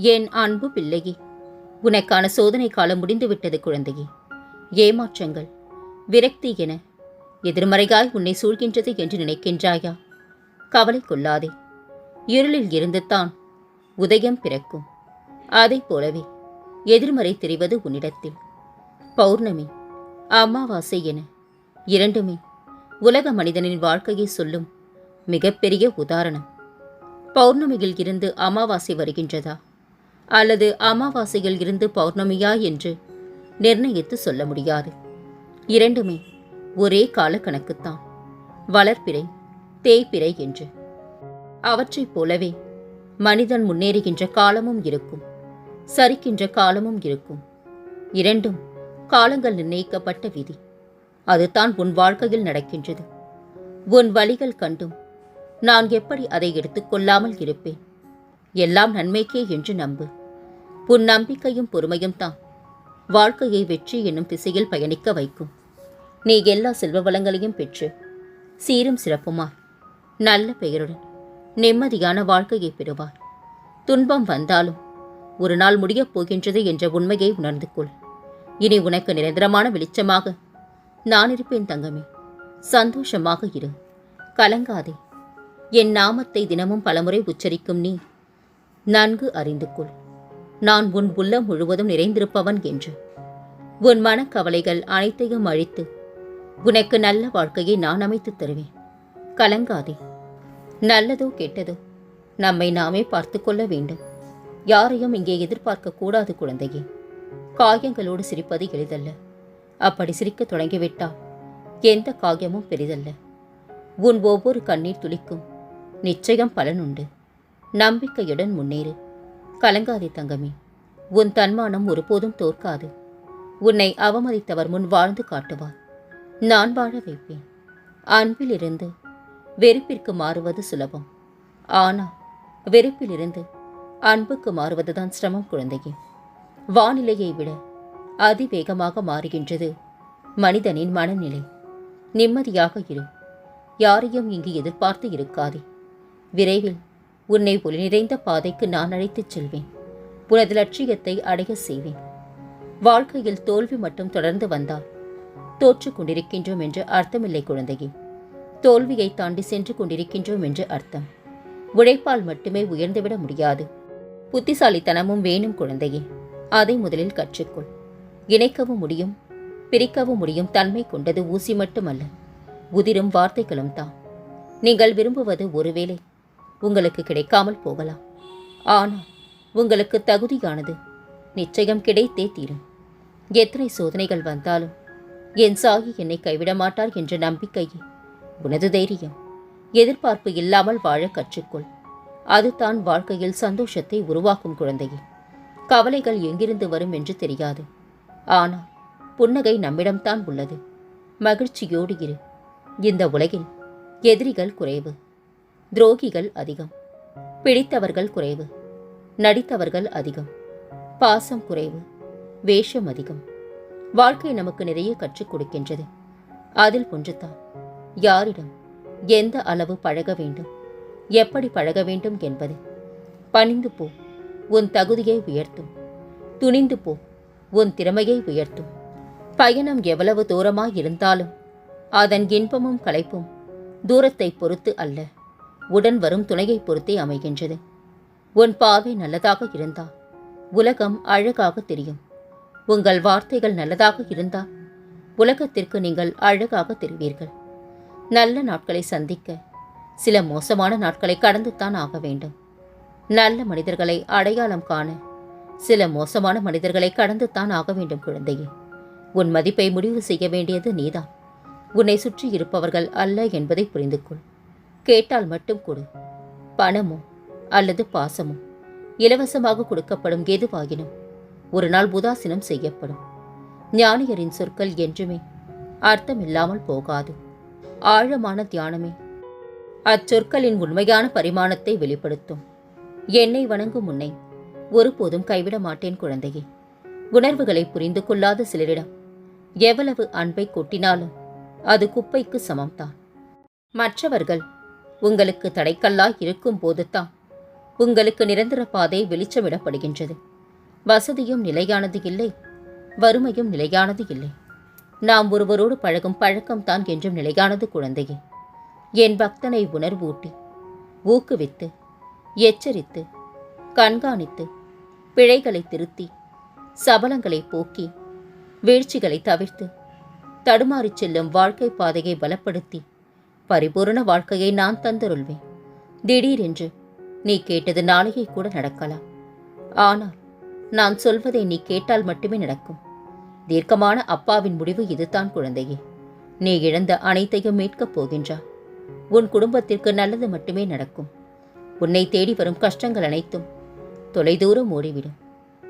என் அன்பு பிள்ளையே? உனக்கான சோதனை காலம் முடிந்துவிட்டது குழந்தையே. ஏமாற்றங்கள் விரக்தி என எதிர்மறையாய் உன்னை சூழ்கின்றது என்று நினைக்கின்றாயா? கவலை கொள்ளாதே. இருளில் இருந்து தான் உதயம் பிறக்கும். அதைப் போலவே எதிர்மறை தெரிவது உன்னிடத்தில். பௌர்ணமி அமாவாசை என இரண்டுமே உலக மனிதனின் வாழ்க்கையை சொல்லும் மிகப்பெரிய உதாரணம். பௌர்ணமியில் இருந்து அமாவாசை வருகின்றதா? அல்லது அமாவாசையில் இருந்து பௌர்ணமியா என்று நிர்ணயித்து சொல்ல முடியாது. இரண்டுமே ஒரே காலக்கணக்குத்தான். வளர்ப்பிறை தேய்பிறை என்று. அவற்றைப் போலவே மனிதன் முன்னேறுகின்ற காலமும் இருக்கும் சரிக்கின்ற காலமும் இருக்கும். இரண்டும் காலங்கள் நிர்ணயிக்கப்பட்ட விதி. அதுதான் உன் வாழ்க்கையில் நடக்கின்றது. உன் வழிகள் கண்டும் நான் எப்படி அதை எடுத்துக்கொள்ளாமல் இருப்பேன்? எல்லாம் நன்மைக்கே என்று நம்பு. உன் நம்பிக்கையும் பொறுமையும் தான். வாழ்க்கையை வெற்றி என்னும் திசையில் பயணிக்க வைக்கும். நீ எல்லா செல்வ வளங்களையும் பெற்று சீரும் சிறப்புமாய் நல்ல பெயருடன் நிம்மதியான வாழ்க்கையை பெறுவாய். துன்பம் வந்தாலும் ஒரு நாள் முடியப் போகின்றது என்ற உண்மையை உணர்ந்து கொள். இனி உனக்கு நிரந்தரமான வெளிச்சமாக நான் இருப்பேன் தங்கமே. சந்தோஷமாக இரு. கலங்காதே. என் நாமத்தை தினமும் பலமுறை உச்சரிக்கும் நீ நன்கு அறிந்து கொள். நான் உன் உள்ளம் முழுவதும் நிறைந்திருப்பவன் என்று. உன் மனக்கவலைகள் அனைத்தையும் அழித்து உனக்கு நல்ல வாழ்க்கையை நான் அமைத்துத் தருவேன். கலங்காதே. நல்லதோ கெட்டதோ நம்மை நாமே பார்த்து கொள்ள வேண்டும். யாரையும் இங்கே எதிர்பார்க்க கூடாது குழந்தையே. காயங்களோடு சிரிப்பது எளிதல்ல. அப்படி சிரிக்கத் தொடங்கிவிட்டால் எந்த காயமும் பெரிதல்ல. உன் ஒவ்வொரு கண்ணீர் துளிக்கும் நிச்சயம் பலனுண்டு. நம்பிக்கையுடன் முன்னேறு. கலங்காதே தங்கமே. உன் தன்மானம் ஒருபோதும் தோற்காது. உன்னை அவமதித்தவர் முன் வாழ்ந்து காட்டுவார். நான் வாழ வைப்பேன். அன்பிலிருந்து வெறுப்பிற்கு மாறுவது சுலபம். ஆனால் வெறுப்பிலிருந்து அன்புக்கு மாறுவதுதான் சிரமம் குழந்தையே. வானிலையை விட அதிவேகமாக மாறுகின்றது மனிதனின் மனநிலை. நிம்மதியாக இரு. யாரையும் இங்கு எதிர்பார்த்து இருக்காதே. விரைவில் உன்னை ஒளி நிறைந்த பாதைக்கு நான் அழைத்துச் செல்வேன். உனது லட்சியத்தை அடைய செய்வேன். வாழ்க்கையில் தோல்வி மட்டும் தொடர்ந்து வந்தால் தோற்று கொண்டிருக்கின்றோம் என்று அர்த்தமில்லை குழந்தையே. தோல்வியை தாண்டி சென்று கொண்டிருக்கின்றோம் என்று அர்த்தம். உழைப்பால் மட்டுமே உயர்ந்துவிட முடியாது. புத்திசாலித்தனமும் வேணும் குழந்தையே. அதை முதலில் கற்றுக்கொள். இணைக்கவும் முடியும் பிரிக்கவும் முடியும் தன்மை கொண்டது ஊசி மட்டுமல்ல உதிரும் வார்த்தைகளும் தான். நீங்கள் விரும்புவது ஒருவேளை உங்களுக்கு கிடைக்காமல் போகலாம். ஆனால் உங்களுக்கு தகுதியானது நிச்சயம் கிடைத்தே தீரும். எத்தனை சோதனைகள் வந்தாலும் என் சாகி என்னை கைவிட மாட்டார் என்ற நம்பிக்கையே உனது தைரியம். எதிர்பார்ப்பு இல்லாமல் வாழ கற்றுக்கொள். அதுதான் வாழ்க்கையில் சந்தோஷத்தை உருவாக்கும் குழந்தையே. கவலைகள் எங்கிருந்து வரும் என்று தெரியாது. ஆனால் புன்னகை நம்மிடம்தான் உள்ளது. மகிழ்ச்சியோடு இரு. இந்த உலகில் எதிரிகள் குறைவு. துரோகிகள் அதிகம். பிடித்தவர்கள் குறைவு. நடித்தவர்கள் அதிகம். பாசம் குறைவு. வேஷம் அதிகம். வாழ்க்கை நமக்கு நிறைய கற்றுக் கொடுக்கின்றது. அதில் ஒன்றுதான். யாரிடம்? எந்த அளவு பழக வேண்டும்? எப்படி பழக வேண்டும் என்பது. பணிந்து போ. உன் தகுதியை உயர்த்தும். துணிந்து போ. உன் திறமையை உயர்த்தும். பயணம் எவ்வளவு தூரமாக இருந்தாலும் அதன் இன்பமும் களைப்பும் தூரத்தை பொறுத்து அல்ல. உடன் வரும் துணையை பொறுத்தே அமைகின்றது. உன் பாவை நல்லதாக இருந்தால் உலகம் அழகாக தெரியும். உங்கள் வார்த்தைகள் நல்லதாக இருந்தால் உலகத்திற்கு நீங்கள் அழகாக தெரிவீர்கள். நல்ல நாட்களை சந்திக்க சில மோசமான நாட்களை கடந்துத்தான் ஆக வேண்டும். நல்ல மனிதர்களை அடையாளம் காண சில மோசமான மனிதர்களை கடந்துத்தான் ஆக வேண்டும் குழந்தையே. உன் மதிப்பை முடிவு செய்ய வேண்டியது நீதான். உன்னை சுற்றி இருப்பவர்கள் அல்ல என்பதை புரிந்து கொள் கேட்டால் மட்டும் கொடு. பணமோ அல்லது பாசமோ இலவசமாக கொடுக்கப்படும் எதுவாயினும் ஒரு நாள் உதாசீனம் செய்யப்படும். ஞானியரின் சொற்கள் என்றுமே அர்த்தமில்லாமல் போகாது. ஆழமான தியானமே அச்சொற்களின் உண்மையான பரிமாணத்தை வெளிப்படுத்தும். என்னை வணங்கும் முன்னை ஒருபோதும் கைவிட மாட்டேன் குழந்தையே. உணர்வுகளை புரிந்து கொள்ளாத சிலரிடம் எவ்வளவு அன்பை கொட்டினாலும் அது குப்பைக்கு சமம்தான். மற்றவர்கள் உங்களுக்கு தடைக்கல்லாய் இருக்கும் போதுதான் உங்களுக்கு நிரந்தர பாதை வெளிச்சமிடப்படுகின்றது. வசதியும் நிலையானது இல்லை. வறுமையும் நிலையானது இல்லை. நாம் ஒருவரோடு பழகும் பழக்கம்தான் என்றும் நிலையானது குழந்தையே. என் பக்தனை உணர்வூட்டி ஊக்குவித்து எச்சரித்து கண்காணித்து பிழைகளை திருத்தி சபலங்களை போக்கி வீழ்ச்சிகளை தவிர்த்து தடுமாறிச் செல்லும் வாழ்க்கை பாதையை பலப்படுத்தி பரிபூரண வாழ்க்கையை நான் தந்தருள்வேன். திடீரென்று நீ கேட்டது நாளையே கூட நடக்கலாம். ஆனால் நான் சொல்வதை நீ கேட்டால் மட்டுமே நடக்கும். தீர்க்கமான அப்பாவின் முடிவு இதுதான் குழந்தையே. நீ இழந்த அனைத்தையும் மீட்கப் போகின்றா. உன் குடும்பத்திற்கு நல்லது மட்டுமே நடக்கும். உன்னை தேடி வரும் கஷ்டங்கள் அனைத்தும் தொலைதூரம் ஓடிவிடும்.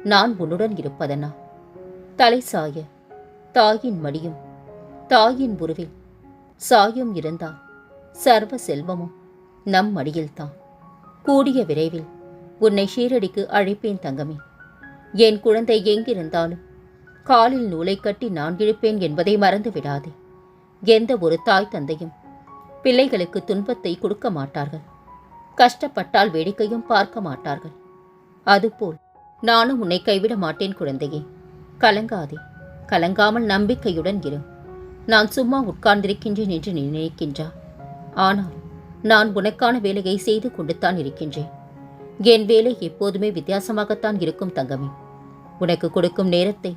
நான் உன்னுடன் இருப்பதனா? தலை சாய தாயின் மடியும் தாயின் உருவில் சாயும் இருந்தால் சர்வ செல்வமும் நம் மடியில்தான் கூடிய விரைவில் உன்னை ஷீரடிக்கு அழைப்பேன் தங்கமே. என் குழந்தை எங்கிருந்தாலும் காலில் நூலை கட்டி நான் இழுப்பேன் என்பதை மறந்து விடாதே எந்த ஒரு தாய் தந்தையும் பிள்ளைகளுக்கு துன்பத்தை கொடுக்க மாட்டார்கள். கஷ்டப்பட்டால் வேடிக்கையும் பார்க்க மாட்டார்கள். அதுபோல் நானும் உன்னை கைவிட மாட்டேன் குழந்தையே. கலங்காதே. கலங்காமல் நம்பிக்கையுடன் இரு. நான் சும்மா உட்கார்ந்திருக்கின்றேன் என்று நினைக்கின்றா? ஆனால் நான் உனக்கான வேலையை செய்து கொண்டுத்தான் இருக்கின்றேன். என் வேலை எப்போதுமே வித்தியாசமாகத்தான் இருக்கும் தங்கமே. உனக்கு கொடுக்கும் நேரத்தை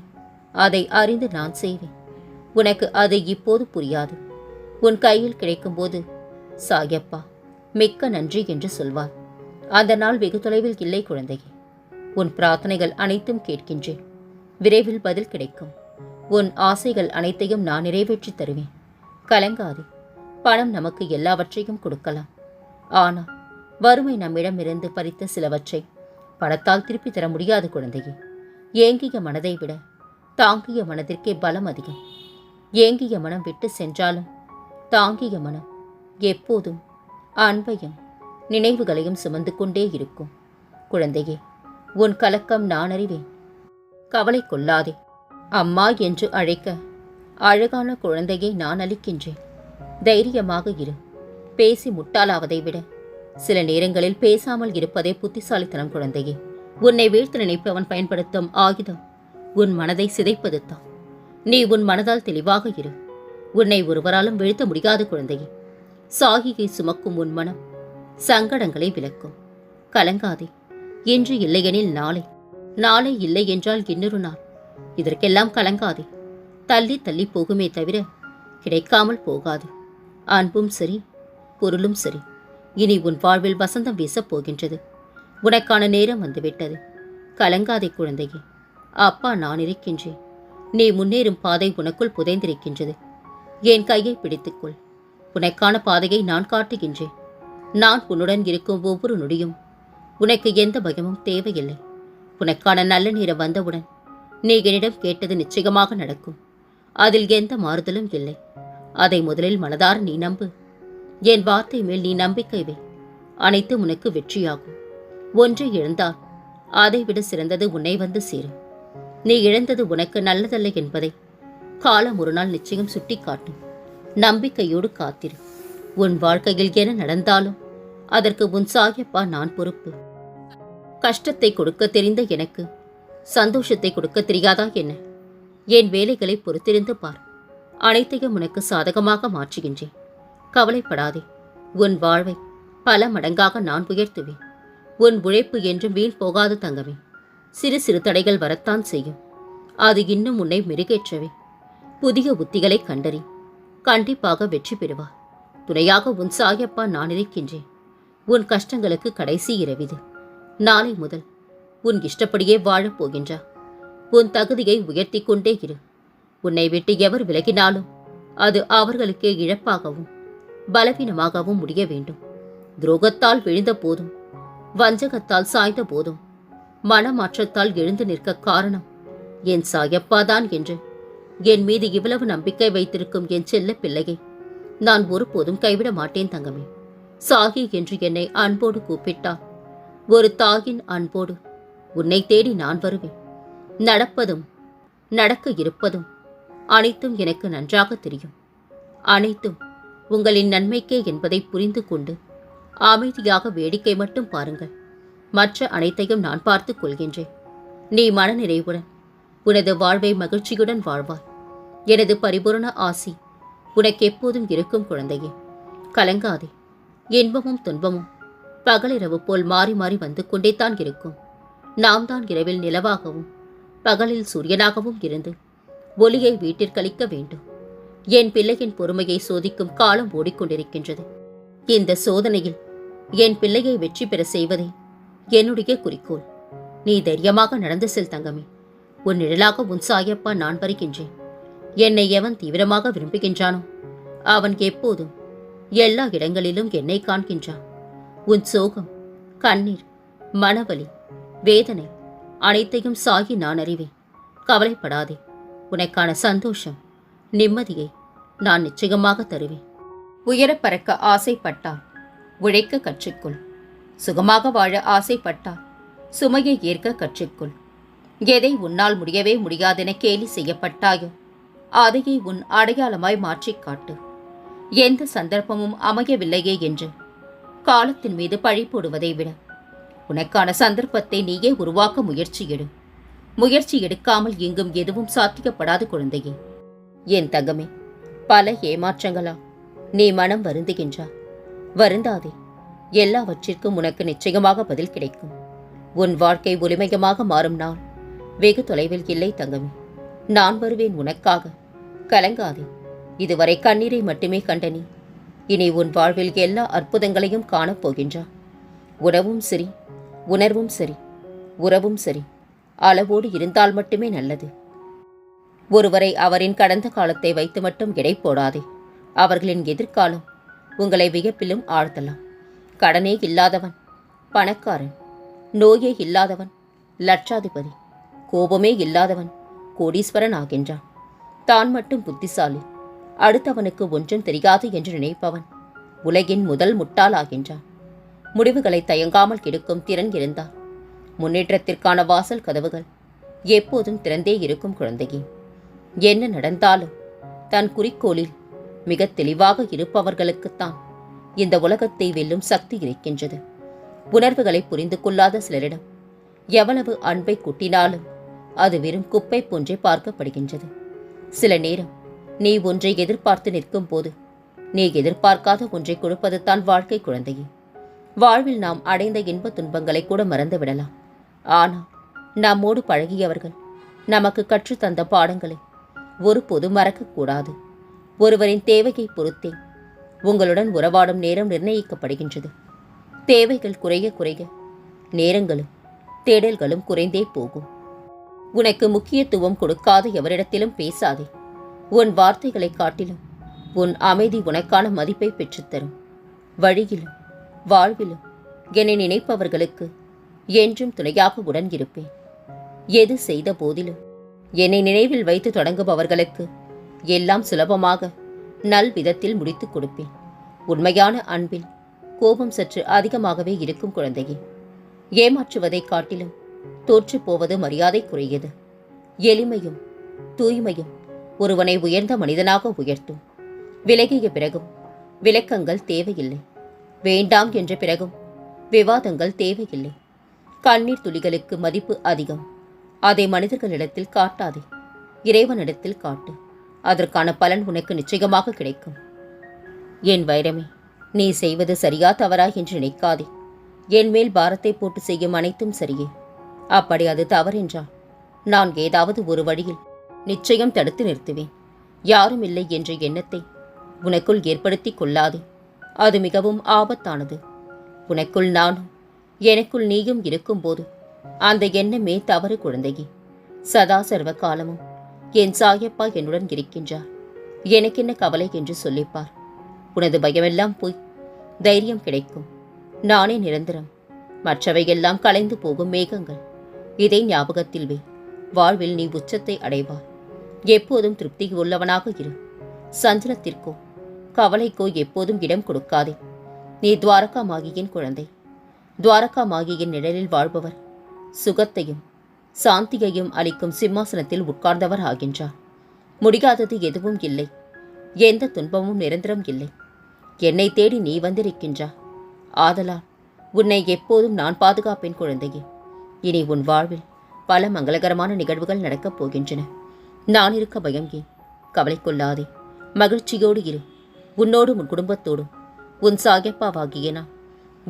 அதை அறிந்து நான் செய்வேன். உனக்கு அது இப்போது புரியாது. உன் கையில் கிடைக்கும்போது சாயப்பா மிக்க நன்றி என்று சொல்வார். அந்த நாள் வெகு தொலைவில் இல்லை குழந்தையே. உன் பிரார்த்தனைகள் அனைத்தும் கேட்கின்றேன். விரைவில் பதில் கிடைக்கும். உன் ஆசைகள் அனைத்தையும் நான் நிறைவேற்றித் தருவேன். கலங்காதே. பணம் நமக்கு எல்லாவற்றையும் கொடுக்கலாம். ஆனால் வறுமை நம்மிடமிருந்து பறித்த சிலவற்றை பணத்தால் திருப்பி தர முடியாது குழந்தையே. ஏங்கிய மனதை விட தாங்கிய மனதிற்கே பலம் அதிகம். ஏங்கிய மனம் விட்டு சென்றாலும் தாங்கிய மனம் எப்போதும் அன்பையும் நினைவுகளையும் சுமந்து கொண்டே இருக்கும். குழந்தையே உன் கலக்கம் நான் அறிவேன். கவலை கொள்ளாதே. அம்மா என்று அழைக்க அழகான குழந்தையை நான் அளிக்கின்றேன். தைரியமாக இரு. பேசி முட்டாளாவதை விட. சில நேரங்களில் பேசாமல் இருப்பதே புத்திசாலித்தனம் குழந்தையே. உன்னை வீழ்த்த நினைப்பவன் பயன்படுத்தும் ஆயுதம். உன் மனதை சிதைப்பது தான். நீ உன் மனதால் தெளிவாக இரு. உன்னை ஒருவராலும் வீழ்த்த முடியாத குழந்தையே. சாகியை சுமக்கும் உன் மனம் சங்கடங்களை விளக்கும். கலங்காதே. இன்று இல்லையெனில் நாளை. நாளை இல்லை என்றால் இன்னொரு நாள். இதற்கெல்லாம் கலங்காதே. தள்ளி தள்ளி போகுமே தவிர கிடைக்காமல் போகாது. அன்பும் சரி பொருளும் சரி. இனி உன் வாழ்வில் வசந்தம் வீசப் போகின்றது. உனக்கான நேரம் வந்துவிட்டது. கலங்காதே குழந்தையே. அப்பா நான் இருக்கின்றேன். நீ முன்னேறும் பாதை உனக்குள் புதைந்திருக்கின்றது. என் கையை பிடித்துக்கொள். உனக்கான பாதையை நான் காட்டுகின்றேன். நான் உன்னுடன் இருக்கும் ஒவ்வொரு நொடியும் உனக்கு எந்த பயமும் தேவையில்லை. உனக்கான நல்ல நேரம் வந்தவுடன் நீ என்னிடம் கேட்டது நிச்சயமாக நடக்கும். அதில் எந்த மாறுதலும் இல்லை. அதை முதலில் மனதார் நீ நம்பு. என் வார்த்தை மேல் நீ நம்பிக்கை வை. அனைத்தும் உனக்கு வெற்றியாகும். ஒன்றை இழந்தால் அதைவிட சிறந்தது உன்னை வந்து சேரும். நீ இழந்தது உனக்கு நல்லதல்ல என்பதை காலம் ஒரு நாள் நிச்சயம் சுட்டிக்காட்டும். நம்பிக்கையோடு காத்திரு. உன் வாழ்க்கையில் என்ன நடந்தாலும் அதற்கு உன் சாயப்பா நான் பொறுப்பு. கஷ்டத்தை கொடுக்க தெரிந்த எனக்கு சந்தோஷத்தை கொடுக்க தெரியாதா என்ன? என் வேலைகளை பொறுத்திருந்து பார். அனைத்தையும் உனக்கு சாதகமாக மாற்றுகின்றேன். கவலைப்படாதே. உன் வாழ்வை பல மடங்காக நான் உயர்த்துவேன். உன் உழைப்பு என்றும் வீண் போகாது தங்கமே. சிறு சிறு தடைகள் வரத்தான் செய்யும். அது இன்னும் உன்னை மெருகேற்றவே. புதிய உத்திகளை கண்டறி கண்டிப்பாக வெற்றி பெறுவார் துணையாக உன் சாயப்பா நான் இருக்கின்றேன். உன் கஷ்டங்களுக்கு கடைசி இரவிது. நாளை முதல் உன் இஷ்டப்படியே வாழப் போகின்றா. உன் தகுதியை உயர்த்தி கொண்டே இரு. உன்னை விட்டு எவர் விலகினாலும் அது அவர்களுக்கே இழப்பாகவும் பலவீனமாகவும் முடிய வேண்டும். துரோகத்தால் விழுந்த போதும் வஞ்சகத்தால் சாய்ந்த போதும் மனமாற்றத்தால் எழுந்து நிற்க காரணம் என் சாயப்பாதான் என்று என் மீது இவ்வளவு நம்பிக்கை வைத்திருக்கும் என் செல்ல பிள்ளையை நான் ஒருபோதும் கைவிட மாட்டேன் தங்கமே. சாகி என்று என்னை அன்போடு கூப்பிட்டார். ஒரு தாயின் அன்போடு உன்னை தேடி நான் வருவேன். நடப்பதும் நடக்க இருப்பதும் அனைத்தும் எனக்கு நன்றாக தெரியும். அனைத்தும் உங்களின் நன்மைக்கே என்பதை புரிந்து கொண்டு அமைதியாக வேடிக்கை மட்டும் பாருங்கள். மற்ற அனைத்தையும் நான் பார்த்துக் கொள்கின்றேன். நீ மனநிறைவுடன் உனது வாழ்வை மகிழ்ச்சியுடன் வாழ்வாய். எனது பரிபூரண ஆசி உனக்கு எப்போதும் இருக்கும் குழந்தையே. கலங்காதே. இன்பமும் துன்பமும் பகலிரவு போல் மாறி மாறி வந்து கொண்டே தான் இருக்கும். நாம் தான் இரவில் நிலவாகவும் பகலில் சூரியனாகவும் இருந்து ஒலியை வீட்டிற்களிக்க வேண்டும். என் பிள்ளையின் பொறுமையை சோதிக்கும் காலம் ஓடிக்கொண்டிருக்கின்றது. இந்த சோதனையில் என் பிள்ளையை வெற்றி பெற செய்வதே என்னுடைய குறிக்கோள். நீ தைரியமாக நடந்து செல் தங்கமே. உன் நிழலாக உன் சாயப்பா நான் வருகின்றேன். என்னை எவன் தீவிரமாக விரும்புகின்றானோ அவன் எப்போதும் எல்லா இடங்களிலும் என்னை காண்கின்றான். உன் சோகம் கண்ணீர் மனவலி வேதனை அனைத்தையும் சாகி நான் அறிவேன். கவலைப்படாதே. உனக்கான சந்தோஷம் நிம்மதியை நான் நிச்சயமாக தருவேன். உயரப் பறக்க ஆசைப்பட்டால் உழைக்க கற்றுக்கொள். சுகமாக வாழ ஆசைப்பட்டால் சுமையை ஏற்க கற்றுக்கொள். எதை உன்னால் முடியவே முடியாதென கேலி செய்யப்பட்டாயோ அதையே உன் அடையாளமாய் மாற்றிக் காட்டு. எந்த சந்தர்ப்பமும் அமையவில்லையே என்று காலத்தின் மீது பழி போடுவதை விட உனக்கான சந்தர்ப்பத்தை நீயே உருவாக்க முயற்சி எடு. முயற்சி எடுக்காமல் எங்கும் எதுவும் சாத்தியப்படாது குழந்தையே. என் தங்கமே பல ஏமாற்றங்களா? நீ மனம் வருந்துகின்றா வருந்தாதே எல்லாவற்றிற்கும் உனக்கு நிச்சயமாக பதில் கிடைக்கும். உன் வாழ்க்கை ஒளிமயமாக மாறும் நாள் வெகு தொலைவில் இல்லை தங்கமே. நான் வருவேன் உனக்காக. கலங்காதே இதுவரை கண்ணீரை மட்டுமே கண்ட நீ இனி உன் வாழ்வில் எல்லா அற்புதங்களையும் காணப் போகின்றா. உணவும் சரி உணர்வும் சரி உறவும் சரி. அளவோடு இருந்தால் மட்டுமே நல்லது. ஒருவரை அவரின் கடந்த காலத்தை வைத்து மட்டும் எடை போடாதே. அவர்களின் எதிர்காலம் உங்களை வியப்பிலும் ஆழ்த்தலாம். கடனே இல்லாதவன் பணக்காரன் நோயே இல்லாதவன் லட்சாதிபதி கோபமே இல்லாதவன் கோடீஸ்வரன் ஆகின்றான். தான் மட்டும் புத்திசாலி அடுத்தவனுக்கு ஒன்றும் தெரியாது என்று நினைப்பவன் உலகின் முதல் முட்டாள் ஆகின்றான். முடிவுகளை தயங்காமல் கெடுக்கும் திறன் இருந்தான் முன்னேற்றத்திற்கான வாசல் கதவுகள். எப்போதும் திறந்தே இருக்கும் குழந்தையே. என்ன நடந்தாலும் தன் குறிக்கோளில் மிக தெளிவாக இருப்பவர்களுக்குத்தான் இந்த உலகத்தை வெல்லும் சக்தி இருக்கின்றது. உணர்வுகளை புரிந்து கொள்ளாத சிலரிடம் எவ்வளவு அன்பை கொட்டினாலும் அது வெறும் குப்பை போன்றே பார்க்கப்படுகின்றது. சில நேரம் நீ ஒன்றை எதிர்பார்த்து நிற்கும் போது நீ எதிர்பார்க்காத ஒன்றை கொடுப்பது தான் வாழ்க்கை குழந்தையே. வாழ்வில் நாம் அடைந்த இன்ப துன்பங்களை கூட மறந்து விடலாம் ஆனால் நம்மோடு பழகியவர்கள் நமக்கு கற்றுத்தந்த பாடங்களை ஒருபோது மறக்கக்கூடாது. ஒருவரின் தேவையை பொறுத்தே உங்களுடன் உறவாடும் நேரம் நிர்ணயிக்கப்படுகின்றது. தேவைகள் குறைய குறைய நேரங்களும் தேடல்களும் குறைந்தே போகும். உனக்கு முக்கியத்துவம் கொடுக்காத எவரிடத்திலும் பேசாதே. உன் வார்த்தைகளை காட்டிலும் உன் அமைதி உனக்கான மதிப்பை பெற்றுத்தரும். வழியிலும் வாழ்விலும் என்னை நினைப்பவர்களுக்கு என்றும் துணையாக உடன் இருப்பேன். எது செய்த போதிலும் என்னை நினைவில் வைத்து தொடங்குபவர்களுக்கு எல்லாம் சுலபமாக நல் விதத்தில் முடித்துக் கொடுப்பேன். உண்மையான அன்பில் கோபம் சற்று அதிகமாகவே இருக்கும் குழந்தையே. ஏமாற்றுவதைக் காட்டிலும் தோற்றுப் போவது மரியாதைக்குரியது. எளிமையும் தூய்மையும் ஒருவனை உயர்ந்த மனிதனாக உயர்த்தும். விலகிய பிறகும் விளக்கங்கள் தேவையில்லை. வேண்டாம் என்ற பிறகும் விவாதங்கள் தேவையில்லை. கண்ணீர் துளிகளுக்கு மதிப்பு அதிகம். அதை மனிதர்களிடத்தில் காட்டாதே. இறைவனிடத்தில் காட்டு. அதற்கான பலன் உனக்கு நிச்சயமாக கிடைக்கும். என் வைரமே நீ செய்வது சரியா தவறா என்று நினைக்காதே. என் மேல் பாரத்தை போட்டு செய்யும் அனைத்தும் சரியே. அப்படி அது தவறென்றால் நான் ஏதாவது ஒரு வழியில் நிச்சயம் தடுத்து நிறுத்துவேன். யாரும் இல்லை என்ற எண்ணத்தை உனக்குள் ஏற்படுத்திக் கொள்ளாதே. அது மிகவும் ஆபத்தானது. உனக்குள் நானும் எனக்குள் நீயும் இருக்கும்போது அந்த எண்ணமே தவறு குழந்தையே. சதா சர்வ காலமும் என் சாயப்பா என்னுடன் இருக்கின்றார். எனக்கென்ன கவலை என்று சொல்லிப்பார். உனது பயமெல்லாம் போய் தைரியம் கிடைக்கும். நானே நிரந்தரம். மற்றவையெல்லாம் கலைந்து போகும் மேகங்கள். இதை ஞாபகத்தில் வை. வாழ்வில் நீ உச்சத்தை அடைவார் எப்போதும் திருப்தி உள்ளவனாக இரு. சஞ்சலத்திற்கோ கவலைக்கோ எப்போதும் இடம் கொடுக்காதே. நீ துவாரகா மாகியின் குழந்தை. துவாரகா மாகியின் நிழலில் வாழ்பவர். சுகத்தையும் சாந்தியையும் அளிக்கும் சிம்மாசனத்தில் உட்கார்ந்தவர் ஆகின்றார். முடியாதது எதுவும் இல்லை. எந்த துன்பமும் நிரந்தரம் இல்லை. என்னை தேடி நீ வந்திருக்கின்றா ஆதலால் உன்னை எப்போதும் நான் பாதுகாப்பேன் குழந்தையே. இனி உன் வாழ்வில் பல மங்களகரமான நிகழ்வுகள் நடக்கப் போகின்றன. நான் இருக்க பயம் ஏன்? கவலை கொள்ளாதே. மகிழ்ச்சியோடு இரு. உன்னோடும் உன் குடும்பத்தோடும். உன் சாயப்பாவாகிய நான்.